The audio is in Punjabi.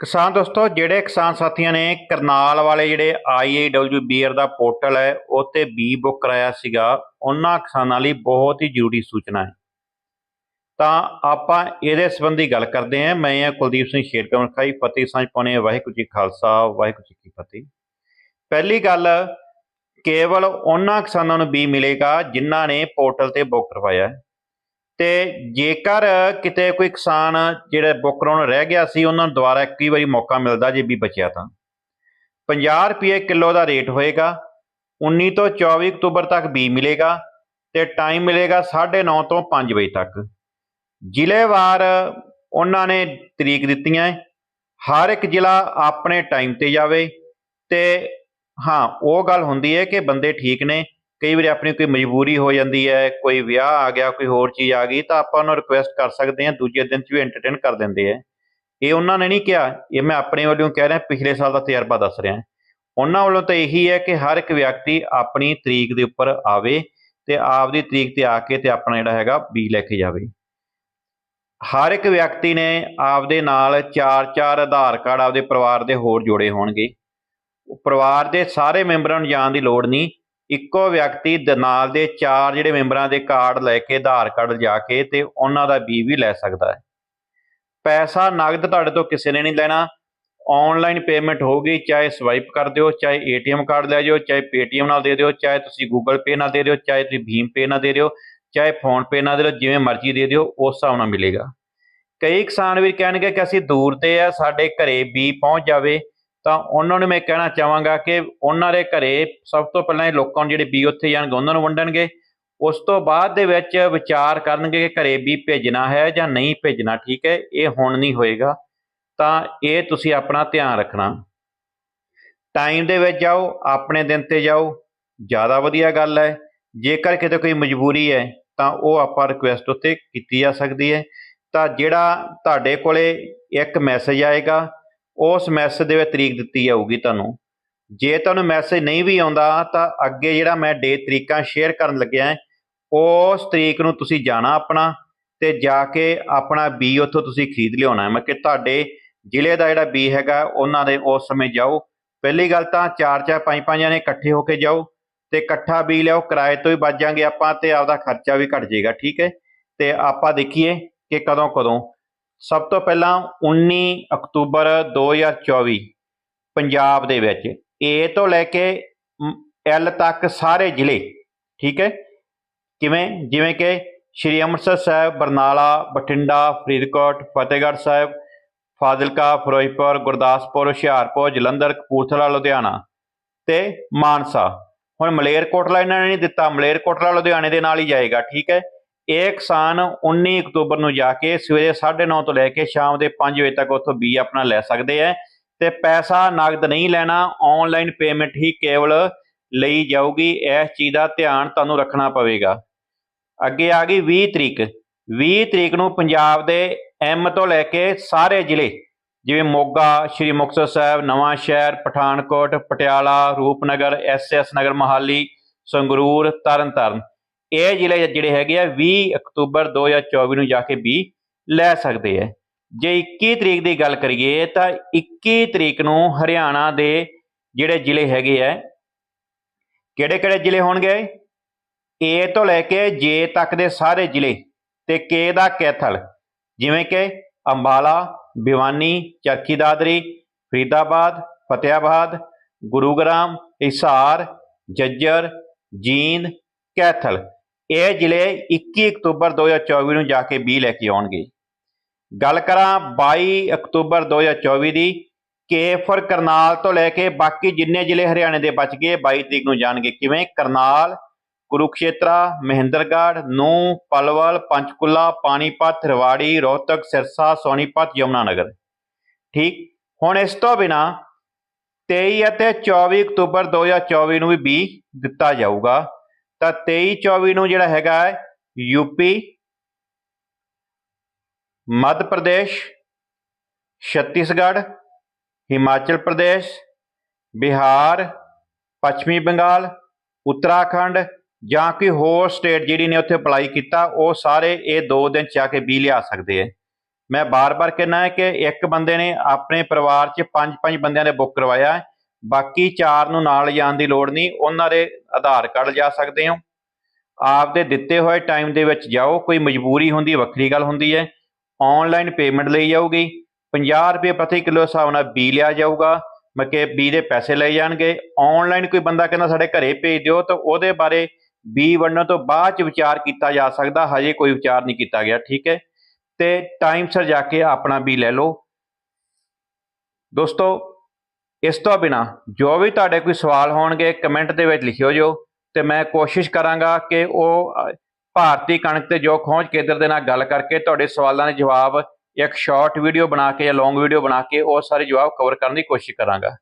ਕਿਸਾਨ ਦੋਸਤੋ, ਜਿਹੜੇ ਕਿਸਾਨ ਸਾਥੀਆਂ ਨੇ ਕਰਨਾਲ ਵਾਲੇ ਜਿਹੜੇ IAW ਬੀਅਰ ਦਾ ਪੋਰਟਲ ਹੈ, ਉਹ ਤੇ ਬੀ ਬੁੱਕ ਕਰਾਇਆ ਸੀਗਾ, ਉਹਨਾਂ ਕਿਸਾਨਾਂ ਲਈ ਬਹੁਤ ਹੀ ਜ਼ਰੂਰੀ ਸੂਚਨਾ ਹੈ। ਤਾਂ ਆਪਾਂ ਇਹਦੇ ਸੰਬੰਧੀ ਗੱਲ ਕਰਦੇ ਹਾਂ। ਮੈਂ ਹਾਂ ਕੁਲਦੀਪ ਸਿੰਘ ਸ਼ੇਰਕਮਲ ਖਾਈ ਫਤਿਹ ਸਾਂਝ ਪਾਉਣੇ ਵਾਹਿਗੁਰੂ ਜੀ ਖਾਲਸਾ, ਵਾਹਿਗੁਰੂ ਜੀ ਕੀ ਫਤਿਹ। ਪਹਿਲੀ ਗੱਲ, ਕੇਵਲ ਉਹਨਾਂ ਕਿਸਾਨਾਂ ਨੂੰ ਬੀ ਮਿਲੇਗਾ ਜਿਨ੍ਹਾਂ ਨੇ ਪੋਰਟਲ ਤੇ ਬੁੱਕ ਕਰਵਾਇਆ ਹੈ। ਤੇ ਜੇਕਰ ਕਿਤੇ ਕੋਈ ਕਿਸਾਨ ਜਿਹੜਾ ਬੁੱਕ ਕਰਾਉਣ ਰਹਿ ਗਿਆ ਸੀ, ਉਹਨਾਂ ਨੂੰ ਦੁਬਾਰਾ ਇੱਕ ਵਾਰੀ ਮੌਕਾ ਮਿਲਦਾ ਜੇ ਵੀ ਬਚਿਆ ਤਾਂ। 50 ਰੁਪਏ ਕਿਲੋ ਦਾ ਰੇਟ ਹੋਏਗਾ 19 ਤੋਂ 24 ਅਕਤੂਬਰ ਤੱਕ ਬੀ ਮਿਲੇਗਾ ਤੇ ਟਾਈਮ ਮਿਲੇਗਾ 9:30 ਤੋਂ 5 ਵਜੇ ਤੱਕ। ਜ਼ਿਲ੍ਹੇਵਾਰ ਉਹਨਾਂ ਨੇ ਤਰੀਕ ਦਿੱਤੀਆਂ ਹਰ ਇੱਕ ਜ਼ਿਲ੍ਹਾ ਆਪਣੇ ਟਾਈਮ ਤੇ ਜਾਵੇ ਤੇ ਹਾਂ, ਉਹ ਗੱਲ ਹੁੰਦੀ ਹੈ ਕਿ ਬੰਦੇ ਠੀਕ ਨੇ ਕਈ ਵਾਰੀ ਆਪਣੀ ਕੋਈ ਮਜਬੂਰੀ ਹੋ ਜਾਂਦੀ ਹੈ, ਕੋਈ ਵਿਆਹ ਆ ਗਿਆ, ਕੋਈ ਹੋਰ ਚੀਜ਼ ਆ ਗਈ, ਤਾਂ ਆਪਾਂ ਉਹਨੂੰ ਰਿਕੁਐਸਟ ਕਰ ਸਕਦੇ ਹਾਂ, ਦੂਜੇ ਦਿਨ 'ਚ ਵੀ ਐਂਟਰਟੇਨ ਕਰ ਦਿੰਦੇ ਆ। ਇਹ ਉਹਨਾਂ ਨੇ ਨਹੀਂ ਕਿਹਾ, ਇਹ ਮੈਂ ਆਪਣੇ ਵੱਲੋਂ ਕਹਿ ਰਿਹਾ, ਪਿਛਲੇ ਸਾਲ ਦਾ ਤਜਰਬਾ ਦੱਸ ਰਿਹਾ। ਉਹਨਾਂ ਵੱਲੋਂ ਤਾਂ ਇਹੀ ਹੈ ਕਿ ਹਰ ਇੱਕ ਵਿਅਕਤੀ ਆਪਣੀ ਤਰੀਕ ਦੇ ਉੱਪਰ ਆਵੇ ਤੇ ਆਪਦੀ ਤਰੀਕ ਤੇ ਆ ਕੇ ਤੇ ਆਪਣਾ ਜਿਹੜਾ ਹੈਗਾ ਬੀ ਲੈ ਕੇ ਜਾਵੇ। ਹਰ ਇੱਕ ਵਿਅਕਤੀ ਨੇ ਆਪਦੇ ਨਾਲ ਚਾਰ ਚਾਰ ਆਧਾਰ ਕਾਰਡ ਆਪਦੇ ਪਰਿਵਾਰ ਦੇ ਹੋਰ ਜੋੜੇ ਹੋਣਗੇ। ਪਰਿਵਾਰ ਦੇ ਸਾਰੇ ਮੈਂਬਰਾਂ ਨੂੰ ਜਾਣ ਦੀ ਲੋੜ ਨਹੀਂ। ਇੱਕੋ ਵਿਅਕਤੀ ਦੇ ਨਾਲ ਦੇ ਚਾਰ ਜਿਹੜੇ ਮੈਂਬਰਾਂ ਦੇ ਕਾਰਡ ਲੈ ਕੇ ਆਧਾਰ ਕਾਰਡ ਲਿਜਾ ਕੇ ਤੇ ਉਹਨਾਂ ਦਾ ਬੀ ਵੀ ਲੈ ਸਕਦਾ ਹੈ। ਪੈਸਾ ਨਗਦ ਤੁਹਾਡੇ ਤੋਂ ਕਿਸੇ ਨੇ ਨਹੀਂ ਲੈਣਾ। ਆਨਲਾਈਨ ਪੇਮੈਂਟ ਹੋਊਗੀ ਚਾਹੇ ਸਵਾਈਪ ਕਰ ਦਿਓ, ਚਾਹੇ ਏਟੀਐਮ ਕਾਰਡ ਲੈ ਜਾਓ, ਚਾਹੇ ਪੇਟੀਐਮ ਨਾਲ ਦੇ ਦਿਓ, ਚਾਹੇ ਤੁਸੀਂ ਗੂਗਲ ਪੇ ਨਾਲ ਦੇ ਦਿਓ, ਚਾਹੇ ਤੁਸੀਂ ਭੀਮ ਪੇ ਨਾਲ ਦੇ ਦਿਓ, ਚਾਹੇ ਫੋਨ ਪੇ ਨਾਲ ਦੇ ਦਿਓ, ਜਿਵੇਂ ਮਰਜ਼ੀ ਦੇ ਦਿਓ, ਉਸ ਹਿਸਾਬ ਨਾਲ ਮਿਲੇਗਾ। ਕਈ ਕਿਸਾਨ ਵੀ ਕਹਿਣਗੇ ਕਿ ਅਸੀਂ ਦੂਰ ਤੇ ਆ, ਸਾਡੇ ਘਰੇ ਵੀ ਪਹੁੰਚ ਜਾਵੇ ਤਾਂ ਉਹਨਾਂ ਨੂੰ ਮੈਂ ਕਹਿਣਾ ਚਾਹਾਂਗਾ ਕਿ ਉਹਨਾਂ ਦੇ ਘਰੇ ਸਭ ਤੋਂ ਪਹਿਲਾਂ ਇਹ ਲੋਕਾਂ ਨੂੰ ਜਿਹੜੇ ਬੀ ਉੱਥੇ ਜਾਣਗੇ, ਉਹਨਾਂ ਨੂੰ ਵੰਡਣਗੇ। ਉਸ ਤੋਂ ਬਾਅਦ ਦੇ ਵਿੱਚ ਵਿਚਾਰ ਕਰਨਗੇ ਕਿ ਘਰੇ ਵੀ ਭੇਜਣਾ ਹੈ ਜਾਂ ਨਹੀਂ ਭੇਜਣਾ, ਠੀਕ ਹੈ? ਇਹ ਹੁਣ ਨਹੀਂ ਹੋਏਗਾ। ਤਾਂ ਇਹ ਤੁਸੀਂ ਆਪਣਾ ਧਿਆਨ ਰੱਖਣਾ। ਟਾਈਮ ਦੇ ਵਿੱਚ ਜਾਓ, ਆਪਣੇ ਦਿਨ ਤੇ ਜਾਓ। ਜ਼ਿਆਦਾ ਵਧੀਆ ਗੱਲ ਹੈ। ਜੇਕਰ ਕਿਤੇ ਕੋਈ ਮਜਬੂਰੀ ਹੈ, ਤਾਂ ਉਹ ਆਪਾਂ ਰਿਕੁਐਸਟ ਉੱਤੇ ਕੀਤੀ ਜਾ ਸਕਦੀ ਹੈ। ਤਾਂ ਜਿਹੜਾ ਤੁਹਾਡੇ ਕੋਲੇ ਇੱਕ ਮੈਸੇਜ ਆਏਗਾ ਉਸ ਮੈਸੇਜ ਦੇ ਵਿੱਚ ਤਰੀਕ ਦਿੱਤੀ ਜਾਊਗੀ ਤੁਹਾਨੂੰ। ਜੇ ਤੁਹਾਨੂੰ ਮੈਸੇਜ ਨਹੀਂ ਵੀ ਆਉਂਦਾ, ਤਾਂ ਅੱਗੇ ਜਿਹੜਾ ਮੈਂ ਡੇ ਤਰੀਕਾਂ ਸ਼ੇਅਰ ਕਰਨ ਲੱਗਿਆ ਉਸ ਤਰੀਕ ਨੂੰ ਤੁਸੀਂ ਜਾਣਾ ਆਪਣਾ ਤੇ ਜਾ ਕੇ ਆਪਣਾ ਬੀ ਉੱਥੋਂ ਤੁਸੀਂ ਖਰੀਦ ਲਿਆਉਣਾ ਮੈਂ ਕਿ ਤੁਹਾਡੇ ਜ਼ਿਲ੍ਹੇ ਦਾ ਜਿਹੜਾ ਬੀ ਹੈਗਾ, ਉਹਨਾਂ ਦੇ ਉਸ ਸਮੇਂ ਜਾਓ। ਪਹਿਲੀ ਗੱਲ ਤਾਂ ਚਾਰ ਚਾਰ ਪੰਜ ਪੰਜ ਜਣੇ ਇਕੱਠੇ ਹੋ ਕੇ ਜਾਓ ਤੇ ਇਕੱਠਾ ਬੀ ਲਿਆਓ, ਕਿਰਾਏ ਤੋਂ ਹੀ ਬਚ ਜਾਾਂਗੇ ਆਪਾਂ ਤੇ ਆਪਦਾ ਖਰਚਾ ਵੀ ਘਟ ਜਾਏਗਾ, ਠੀਕ ਹੈ? ਤੇ ਆਪਾਂ ਦੇਖੀਏ ਕਿ ਕਦੋਂ ਕਦੋਂ ਸਭ ਤੋਂ ਪਹਿਲਾਂ 19 ਅਕਤੂਬਰ 2024 ਪੰਜਾਬ ਦੇ ਵਿੱਚ ਏ ਤੋਂ ਲੈ ਕੇ ਐਲ ਤੱਕ ਸਾਰੇ ਜ਼ਿਲ੍ਹੇ, ਠੀਕ ਹੈ? ਕਿਵੇਂ? ਜਿਵੇਂ ਕਿ ਸ਼੍ਰੀ ਅੰਮ੍ਰਿਤਸਰ ਸਾਹਿਬ, ਬਰਨਾਲਾ, ਬਠਿੰਡਾ, ਫਰੀਦਕੋਟ, ਫਤਿਹਗੜ੍ਹ ਸਾਹਿਬ, ਫਾਜ਼ਿਲਕਾ, ਫਿਰੋਜ਼ਪੁਰ, ਗੁਰਦਾਸਪੁਰ, ਹੁਸ਼ਿਆਰਪੁਰ, ਜਲੰਧਰ, ਕਪੂਰਥਲਾ, ਲੁਧਿਆਣਾ ਤੇ ਮਾਨਸਾ। ਹੁਣ ਮਲੇਰਕੋਟਲਾ ਇਹਨਾਂ ਨੇ ਨਹੀਂ ਦਿੱਤਾ। ਮਲੇਰਕੋਟਲਾ, ਲੁਧਿਆਣੇ ਦੇ ਨਾਲ ਹੀ ਜਾਏਗਾ, ਠੀਕ ਹੈ? ਇਹ ਕਿਸਾਨ 19 ਅਕਤੂਬਰ ਨੂੰ ਜਾ ਕੇ ਸਵੇਰੇ 9:30 ਤੋਂ ਲੈ ਕੇ ਸ਼ਾਮ ਦੇ 5 ਵਜੇ ਤੱਕ ਉੱਥੋਂ ਬੀ ਆਪਣਾ ਲੈ ਸਕਦੇ ਆ ਤੇ ਪੈਸਾ ਨਗਦ ਨਹੀਂ ਲੈਣਾ ਆਨਲਾਈਨ ਪੇਮੈਂਟ ਹੀ ਕੇਵਲ ਲਈ ਜਾਊਗੀ। ਇਸ ਚੀਜ਼ ਦਾ ਧਿਆਨ ਤੁਹਾਨੂੰ ਰੱਖਣਾ ਪਵੇਗਾ। ਅੱਗੇ ਆ ਗਈ 20 ਤਰੀਕ। 20 ਤਰੀਕ ਨੂੰ ਪੰਜਾਬ ਦੇ ਐਮ ਤੋਂ ਲੈ ਕੇ ਸਾਰੇ ਜ਼ਿਲ੍ਹੇ, ਜਿਵੇਂ ਮੋਗਾ, ਸ਼੍ਰੀ ਮੁਕਤਸਰ ਸਾਹਿਬ, ਨਵਾਂ ਸ਼ਹਿਰ, ਪਠਾਨਕੋਟ, ਪਟਿਆਲਾ, ਰੂਪਨਗਰ ਐਸਐਸ ਨਗਰ, ਮੋਹਾਲੀ, ਸੰਗਰੂਰ, ਤਰਨਤਾਰਨ ਇਹ ਜ਼ਿਲ੍ਹੇ ਜਿਹੜੇ ਹੈਗੇ ਆ 20 ਅਕਤੂਬਰ 2024 ਨੂੰ ਜਾ ਕੇ ਵੀ ਲੈ ਸਕਦੇ ਆ। ਜੇ 21 ਤਰੀਕ ਦੀ ਗੱਲ ਕਰੀਏ ਤਾਂ 21 ਤਰੀਕ ਨੂੰ ਹਰਿਆਣਾ ਦੇ ਜਿਹੜੇ ਜ਼ਿਲ੍ਹੇ ਹੈਗੇ ਆ, ਕਿਹੜੇ ਕਿਹੜੇ ਜ਼ਿਲ੍ਹੇ ਹੋਣਗੇ? ਏ ਤੋਂ ਲੈ ਕੇ ਜੇ ਤੱਕ ਦੇ ਸਾਰੇ ਜ਼ਿਲ੍ਹੇ ਤੇ ਕੇ ਦਾ ਕੈਥਲ, ਜਿਵੇਂ ਕਿ ਅੰਬਾਲਾ, ਭਿਵਾਨੀ, ਚਰਖੀ ਦਾਦਰੀ, ਫਰੀਦਾਬਾਦ ਫਤਿਆਬਾਦ ਗੁਰੂਗ੍ਰਾਮ, ਹਿਸਾਰ, ਜੱਜਰ, ਜੀਂਦ, ਕੈਥਲ। ਇਹ ਜ਼ਿਲ੍ਹੇ 21 ਅਕਤੂਬਰ 2024 ਨੂੰ ਜਾ ਕੇ ਬੀ ਲੈ ਕੇ ਆਉਣਗੇ। ਗੱਲ ਕਰਾਂ 22 ਅਕਤੂਬਰ 2024 ਦੀ, ਕੇਫਰ ਕਰਨਾਲ ਤੋਂ ਲੈ ਕੇ ਬਾਕੀ ਜਿੰਨੇ ਜ਼ਿਲ੍ਹੇ ਹਰਿਆਣੇ ਦੇ ਬਚ ਗਏ 22 ਤਰੀਕ ਨੂੰ ਜਾਣਗੇ ਕਿਵੇਂ? ਕਰਨਾਲ, ਕੁਰੂਕਸ਼ੇਤਰਾ, ਮਹਿੰਦਰਗੜ੍ਹ ਨੂੰ ਪਲਵਲ, ਪੰਚਕੁਲਾ, ਪਾਣੀਪਤ, ਰਵਾੜੀ, ਰੋਹਤਕ, ਸਿਰਸਾ, ਸੋਨੀਪਤ ਯਮੁਨਾਨਗਰ ਠੀਕ? ਹੁਣ ਇਸ ਤੋਂ ਬਿਨਾ 23 ਅਤੇ 24 ਅਕਤੂਬਰ 2024 ਨੂੰ ਵੀ ਬੀ ਦਿੱਤਾ ਜਾਊਗਾ। ਤਾਂ 23 24 ਨੂੰ ਜਿਹੜਾ ਹੈਗਾ ਹੈ ਯੂਪੀ ਮੱਧ ਪ੍ਰਦੇਸ਼, ਛੱਤੀਸਗੜ੍ਹ, ਹਿਮਾਚਲ ਪ੍ਰਦੇਸ਼, ਬਿਹਾਰ, ਪੱਛਮੀ ਬੰਗਾਲ, ਉੱਤਰਾਖੰਡ ਜਾਂ ਕੋਈ ਹੋਰ ਸਟੇਟ ਜਿਹੜੀ ਨੇ ਉੱਥੇ ਅਪਲਾਈ ਕੀਤਾ, ਉਹ ਸਾਰੇ ਇਹ ਦੋ ਦਿਨ ਚ ਆ ਕੇ ਵੀ ਲਿਆ ਸਕਦੇ ਆ। ਮੈਂ ਬਾਰ-ਬਾਰ ਕਹਿਣਾ ਹੈ ਕਿ ਇੱਕ ਬੰਦੇ ਨੇ ਆਪਣੇ ਪਰਿਵਾਰ 'ਚ ਪੰਜ ਪੰਜ ਬੰਦਿਆਂ ਨੇ ਬੁੱਕ ਕਰਵਾਇਆ ਬਾਕੀ ਚਾਰ ਨੂੰ ਨਾਲ ਜਾਣ ਦੀ ਲੋੜ ਨਹੀਂ, ਉਹਨਾਂ ਦੇ ਆਧਾਰ ਕਾਰਡ ਜਾ ਸਕਦੇ ਹੋ। ਆਪਦੇ ਦਿੱਤੇ ਹੋਏ ਟਾਈਮ ਦੇ ਵਿੱਚ ਜਾਓ, ਕੋਈ ਮਜਬੂਰੀ ਹੁੰਦੀ, ਵੱਖਰੀ ਗੱਲ ਹੁੰਦੀ ਹੈ। ਆਨਲਾਈਨ ਪੇਮੈਂਟ ਲਈ ਜਾਊਗੀ 50 ਰੁਪਏ ਪ੍ਰਤੀ ਕਿਲੋ ਹਿਸਾਬ ਨਾਲ ਬੀ ਲਿਆ ਜਾਊਗਾ, ਮਤਲਬ ਕਿ ਬੀ ਦੇ ਪੈਸੇ ਲਏ ਜਾਣਗੇ। ਆਨਲਾਈਨ ਕੋਈ ਬੰਦਾ ਕਹਿੰਦਾ ਸਾਡੇ ਘਰੇ ਭੇਜ ਦਿਓ, ਤਾਂ ਉਹਦੇ ਬਾਰੇ ਬੀ ਵੰਡਣ ਤੋਂ ਬਾਅਦ ਚ ਵਿਚਾਰ ਕੀਤਾ ਜਾ ਸਕਦਾ, ਹਜੇ ਕੋਈ ਵਿਚਾਰ ਨਹੀਂ ਕੀਤਾ ਗਿਆ, ਠੀਕ ਹੈ। ਤੇ ਟਾਈਮ ਸਿਰ ਜਾ ਕੇ ਆਪਣਾ ਬੀ ਲੈ ਲਓ। ਦੋਸਤੋ ਇਸ ਤੋਂ ਬਿਨਾ ਜੋ ਵੀ ਤੁਹਾਡੇ ਕੋਈ ਸਵਾਲ ਹੋਣਗੇ, ਕਮੈਂਟ ਦੇ ਵਿੱਚ ਲਿਖਿਓ ਜੋ, ਤੇ ਮੈਂ ਕੋਸ਼ਿਸ਼ ਕਰਾਂਗਾ ਕਿ ਉਹ ਭਾਰਤੀ ਕਣਕ ਤੇ ਜੋ ਖੋਜ ਕੇਂਦਰ ਦੇ ਨਾਲ ਗੱਲ ਕਰਕੇ ਤੁਹਾਡੇ ਸਵਾਲਾਂ ਦੇ ਜਵਾਬ, ਇੱਕ ਸ਼ਾਰਟ ਵੀਡੀਓ ਬਣਾ ਕੇ ਜਾਂ ਲੌਂਗ ਵੀਡੀਓ ਬਣਾ ਕੇ ਉਹ ਸਾਰੇ ਜਵਾਬ ਕਵਰ ਕਰਨ ਦੀ ਕੋਸ਼ਿਸ਼ ਕਰਾਂਗਾ।